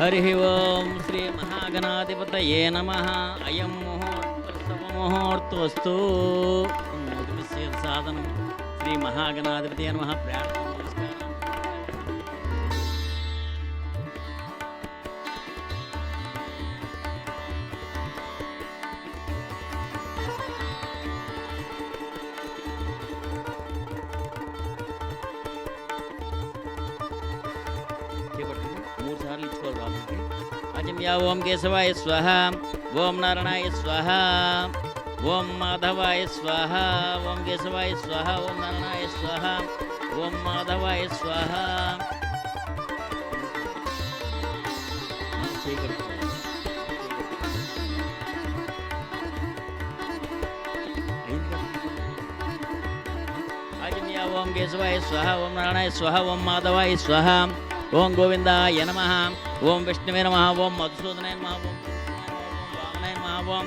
హరి ఓం శ్రీ మహాగణాధిపతయే నమ అయం ముహూర్తోస్తు సాధనం శ్రీ మహాగణాధిపతి నమ ప్రార్థన అజమ్యా ఓం కేశవాయ స్వహ ఓం నారాయణాయ స్వహ ఓం మాధవాయ స్వహ ఓం కేశవాయ స్వహ ఓం నారాయణాయ స్వహ ఓం మాధవాయ స్వహ. ఓం కేశవాయ స్వహ ఓం నారాయణాయ స్వహ ఓం మాధవాయ స్వహ ఓం గోవిందాయ నమ. ఓం విష్ణువే నమ ఓం మధుసూదనాయ నమ ఓం వామనాయ నమ ఓం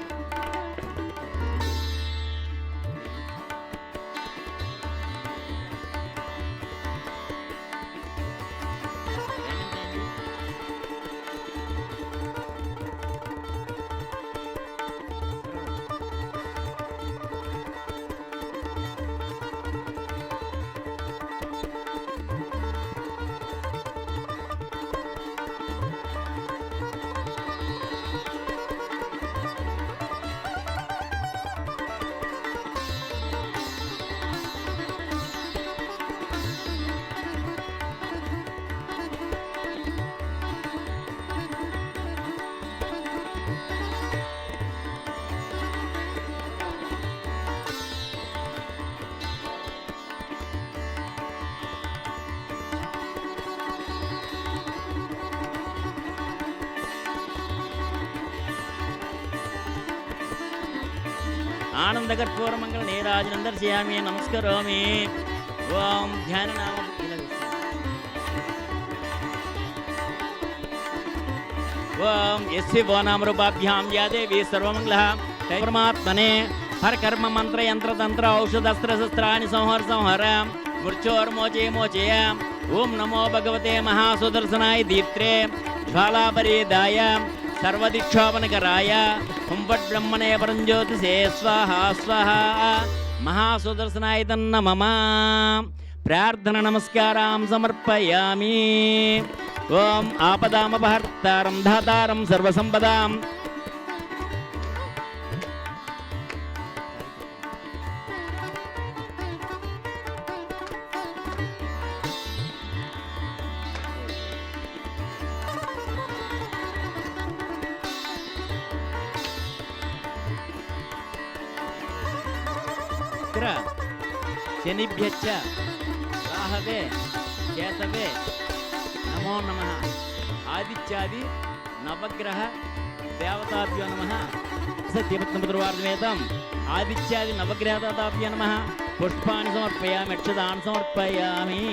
ఆనందకర్పూరమంగళ నీరాజనం దర్శయామి నమస్కరోమి ఓం ధ్యాన నామ ఓం ఎస్సి వో నామరూపాభ్యాం యా దేవి సర్వమంగళ పరమాత్మనే హర కర్మ మంత్ర యంత్ర తంత్ర ఔషధస్త్ర శస్త్రాన్ని సంహర సంహర మృత్యోర్మోచే మోచయ ఓం నమో భగవతే మహాసుదర్శనాయ దీప్త్రే జ్వాలాపరీదాయ సర్వదిక్షోపనకరాయ. హుంపట్ బ్రహ్మణే పరంజ్యోతిషే. స్వాహ స్వాహ. మహాసుదర్శనాయతన్న మమ ప్రార్థన నమస్కారం సమర్పయామి. ఓం ఆపదామపహర్తారం ధాతారం సర్వసంపదాం. మిత్ర శనిభ్యచ్చ రాహవే కేతవే నమో నమ. ఆదిత్యాది నవగ్రహ దేవతాభ్యో నమ. సత్యపత్నపుత్రవార్ధమేతం ఆదిత్యాది నవగ్రహదాతాభ్యో నమ. పుష్పాన్ని సమర్పయామి అక్షదాన్ని సమర్పయామి.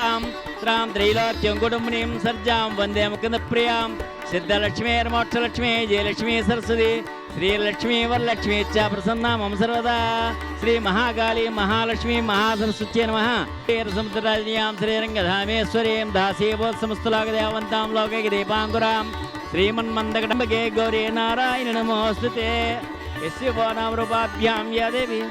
తాం త్రాం త్రైలోక్యం కుటుంబనీం సర్జాం వందే ముకుంద ప్రియాం సిద్ధలక్ష్మీ మోక్షలక్ష్మీ జయలక్ష్మీ సరస్వతి శ్రీలక్ష్మీ వరలక్ష్మీ చ ప్రసన్నా మమ సర్వదా శ్రీ మహాకాళీ మహాలక్ష్మీ మహాసరస్వత్యై నమ సముద్రరాజ్యాం శ్రీరంగధామేశ్వరీం దాసీభోత్సమస్తులోకదేవంతాం లోకైక దీపాంకురాం శ్రీమన్మందకడంబకే గౌరీ నారాయణ నమోస్తుతే యస్య భో నామ రూపాభ్యాం యా దేవి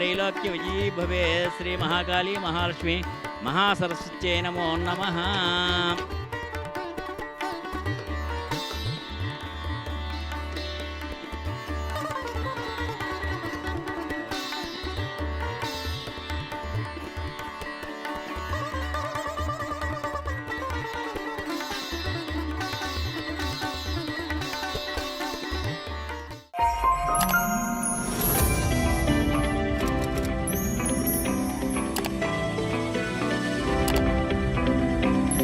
త్రైలోక్య విజయీ భవే శ్రీ మహాకాళీ మహాలక్ష్మి మహాసరస్వత్యై నమో నమ.